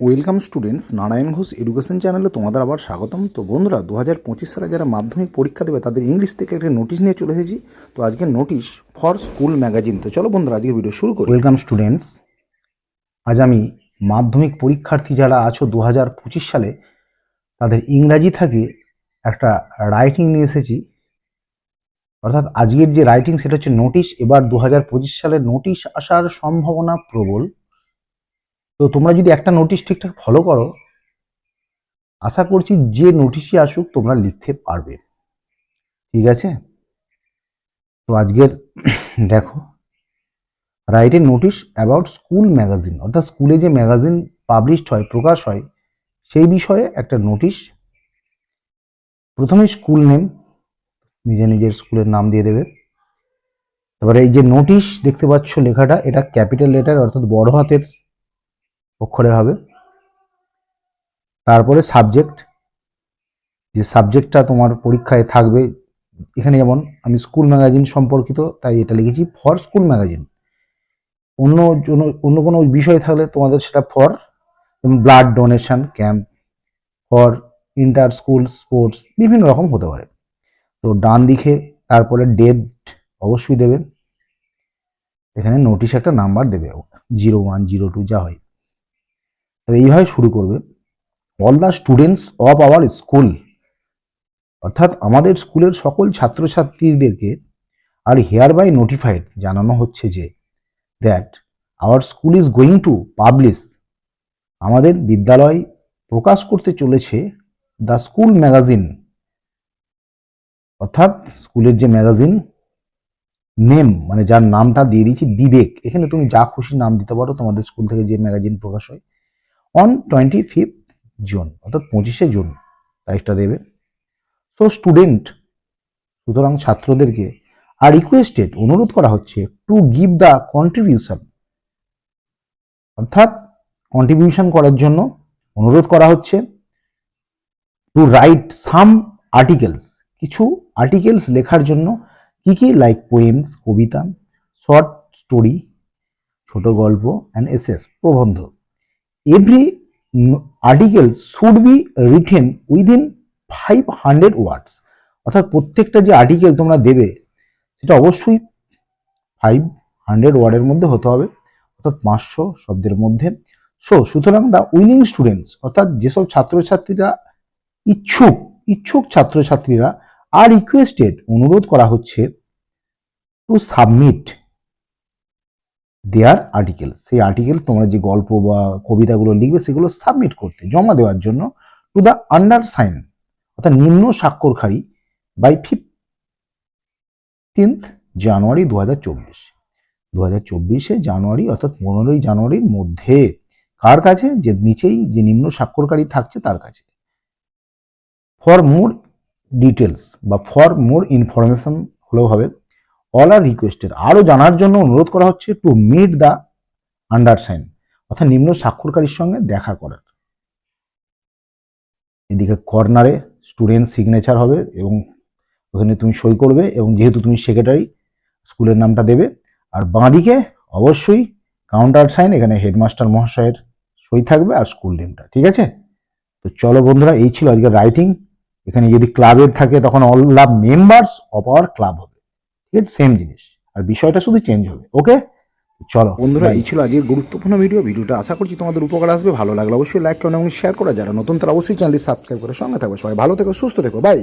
Welcome students, Narayan Ghosh education চ্যানেলে তোমাদের আবার স্বাগতম। তো বন্ধুরা দু হাজার পঁচিশ সালে যারা মাধ্যমিক পরীক্ষা দেবে, তাদের ইংলিশ থেকে একটা নোটিশ নিয়ে চলে এসেছি। তো আজকে নোটিশ ফর স্কুল ম্যাগাজিন তো চলো বন্ধুরা আজকে ভিডিও শুরু করি। ওয়েলকাম স্টুডেন্টস, আজ আমি মাধ্যমিক পরীক্ষার্থী যারা আছো দু হাজার পঁচিশ সালে, তাদের ইংরাজি থেকে একটা রাইটিং নিয়ে এসেছি। অর্থাৎ আজকের যে রাইটিং সেটা হচ্ছে নোটিশ এবার দু হাজার পঁচিশ সালে নোটিশ আসার সম্ভাবনা প্রবল। তো তোমরা যদি একটা নোটিশ ঠিকঠাক ফলো করো, আশা করছি যে নোটিশই আসুক তোমরা লিখতে পারবে। ঠিক আছে? তো আজকের দেখো write a notice about school magazine অর্থাৎ স্কুলে যে ম্যাগাজিন পাবলিশড হয়, প্রকাশ হয়, সেই বিষয়ে একটা নোটিশ প্রথমে স্কুল নেম নিজে নিজের স্কুলের নাম দিয়ে দেবে। এবারে এই যে নোটিশ দেখতে পাচ্ছ লেখাটা, এটা ক্যাপিটাল লেটার অর্থাৎ বড় হাতের অক্ষরে হবে। তারপরে সাবজেক্ট যে সাবজেক্টটা তোমার পরীক্ষায় থাকবে, এখানে যেমন আমি স্কুল ম্যাগাজিন সম্পর্কিত, তাই এটা লিখেছি ফর স্কুল ম্যাগাজিন অন্য অন্য কোনো বিষয় থাকলে তোমাদের সেটা ফর যেমন blood donation camp for inter school sports বিভিন্ন রকম হতে পারে। তো ডান দিকে তারপরে ডেট অবশ্যই দেবে। এখানে নোটিশ একটা নাম্বার দেবে জিরো ওয়ান জিরো টু যা হয়। তবে এইভাবে শুরু করবে। All the students of our school অর্থাৎ আমাদের স্কুলের সকল ছাত্রছাত্রীদেরকে আর হেয়ার বাই নোটিফাইড জানানো হচ্ছে যে that our school is going to publish আমাদের বিদ্যালয় প্রকাশ করতে চলেছে দ্য স্কুল ম্যাগাজিন অর্থাৎ স্কুলের যে ম্যাগাজিন নেম মানে যার নামটা দিয়ে দিয়েছি বিবেক। এখানে তুমি যা খুশি নাম দিতে পারো, তোমাদের স্কুল থেকে যে ম্যাগাজিন প্রকাশ হয় অন টোয়েন্টি ফিফথ জুন অর্থাৎ পঁচিশে জুন তারিখটা দেবে। সো স্টুডেন্ট সুতরাং ছাত্রদেরকে আর রিকোয়েস্টেড অনুরোধ করা হচ্ছে টু গিভ দ্য কন্ট্রিবিউশন অর্থাৎ কন্ট্রিবিউশন করার জন্য অনুরোধ করা হচ্ছে টু রাইট সাম আর্টিকেলস কিছু আর্টিকেলস লেখার জন্য কি কি লাইক পোয়েমস কবিতা শর্ট স্টোরি ছোট গল্প অ্যান্ড এসএস প্রবন্ধ। Article should be written within five hundred words অর্থাৎ প্রত্যেকটা যে আর্টিকেল তোমরা দেবে, সেটা অবশ্যই ফাইভ হান্ড্রেড ওয়ার্ডের মধ্যে হতে হবে। অর্থাৎ পাঁচশো শব্দের মধ্যে। সো সুতরাং দ্য উইলিং স্টুডেন্টস অর্থাৎ যেসব ছাত্রছাত্রীরা ইচ্ছুক ইচ্ছুক ছাত্রছাত্রীরা আর রিকোয়েস্টেড অনুরোধ করা হচ্ছে টু সাবমিট দেয়ার আর্টিকেল সেই আর্টিকেল তোমরা যে গল্প বা কবিতাগুলো লিখবে, সেগুলো সাবমিট করতে, জমা দেওয়ার জন্য টু দ্য আন্ডার সাইন অর্থাৎ নিম্ন স্বাক্ষরকারী বাই ফিফটিন্থ জানুয়ারি দু হাজার চব্বিশ। দু হাজার চব্বিশে জানুয়ারি অর্থাৎ পনেরোই জানুয়ারির মধ্যে, কার কাছে? যে নিচেই যে নিম্ন স্বাক্ষরকারী থাকছে, তার কাছে। ফর মোর ডিটেলস বা ফর মোর ইনফরমেশন হলেও হবে অল আর রিকোয়েস্টেড আরও জানার জন্য অনুরোধ করা হচ্ছে টু মিট দ্য আন্ডারসাইন অর্থাৎ নিম্ন স্বাক্ষরকারীর সঙ্গে দেখা করার। এদিকে কর্নারে স্টুডেন্ট সিগনেচার হবে এবং ওখানে তুমি সই করবে এবং যেহেতু তুমি সেক্রেটারি স্কুলের নামটা দেবে। আর বাঁদিকে অবশ্যই কাউন্টার সাইন এখানে হেডমাস্টার মহাশয়ের সই থাকবে আর স্কুল নেমটা ঠিক আছে? তো চলো বন্ধুরা, এই ছিল আজকের রাইটিং এখানে যদি ক্লাবের থাকে, তখন all the members of our club হবে। ঠিক আছে সেম জিনিস। আর বিষয়টা শুধু চেঞ্জ হবে। ওকে চলো বন্ধুরা এই ছিল আজকের গুরুত্বপূর্ণ ভিডিও ভিডিওটা আশা করছি তোমাদের উপকার আসবে ভালো লাগলে অবশ্যই লাইক করুন এবং শেয়ার করা। যারা নতুন তারা অবশ্যই চ্যানেলটি সাবস্ক্রাইব করে সঙ্গে থাকবে সবাই ভালো থেকো সুস্থ থেকো। বাই